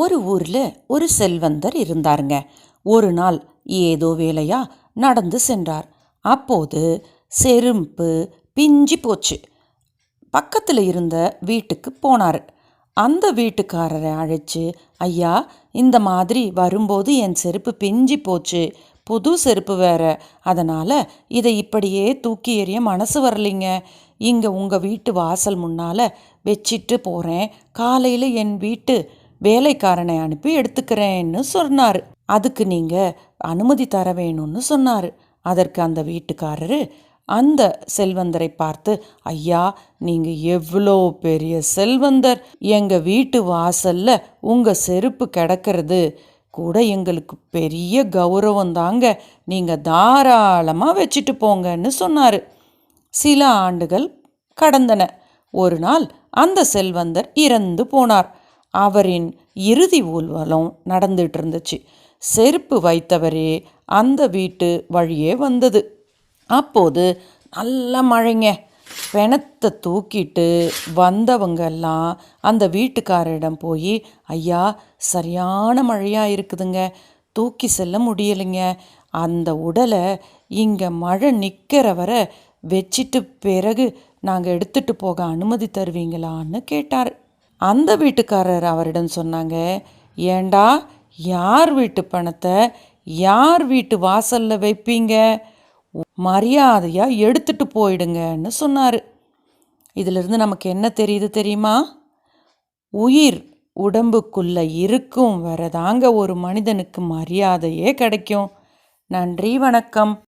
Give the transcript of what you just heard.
ஒரு ஊரில் ஒரு செல்வந்தர் இருந்தாருங்க. ஒரு நாள் ஏதோ வேலையா நடந்து சென்றார். அப்போது செருப்பு பிஞ்சி போச்சு. பக்கத்தில் இருந்த வீட்டுக்கு போனார். அந்த வீட்டுக்காரரை அழைச்சு ஐயா இந்த மாதிரி வரும்போது என் செருப்பு பிஞ்சி போச்சு. புது செருப்பு வேற. அதனால் இதை இப்படியே தூக்கி எறிய மனசு வரலைங்க. இங்கே உங்கள் வீட்டு வாசல் முன்னால் வச்சிட்டு போகிறேன் காலையில் என் வீட்டு வேலைக்காரனை அனுப்பி எடுத்துக்கிறேன்னு சொன்னார். அதுக்கு நீங்கள் அனுமதி தர வேணும்னு சொன்னார். அதற்கு அந்த வீட்டுக்காரரு அந்த செல்வந்தரை பார்த்து ஐயா நீங்கள் எவ்வளோ பெரிய செல்வந்தர். எங்கள் வீட்டு வாசல்ல உங்கள் செருப்பு கிடக்கிறது கூட எங்களுக்கு பெரிய கௌரவம் தாங்க. நீங்கள் தாராளமாக வச்சுட்டு போங்கன்னு சொன்னார். சில ஆண்டுகள் கடந்தன. ஒரு நாள் அந்த செல்வந்தர் இறந்து போனார். அவரின் இறுதி ஊர்வலம் நடந்துட்டு இருந்துச்சு செருப்பு வைத்தவரே அந்த வீட்டு வழியே வந்தது. அப்போது நல்ல மழைங்க. பிணத்தை தூக்கிட்டு வந்தவங்க எல்லாம் அந்த வீட்டுக்காரரிடம் போய் ஐயா சரியான மழையாக இருக்குதுங்க. தூக்கி செல்ல முடியலைங்க. அந்த உடலை இங்கே மழை நிற்கிற வரை வச்சிட்டு பிறகு நாங்கள் எடுத்துட்டு போக அனுமதி தருவீங்களான்னு கேட்டார். அந்த வீட்டுக்காரர் அவரிடம் சொன்னாங்க ஏண்டா யார் வீட்டு பணத்தை யார் வீட்டு வாசல்ல வைப்பீங்க? மரியாதையாக எடுத்துட்டு போயிடுங்கன்னு சொன்னார். இதிலிருந்து நமக்கு என்ன தெரியுது தெரியுமா? உயிர் உடம்புக்குள்ளே இருக்கும் வரதாங்க ஒரு மனிதனுக்கு மரியாதையே கிடைக்கும். நன்றி வணக்கம்.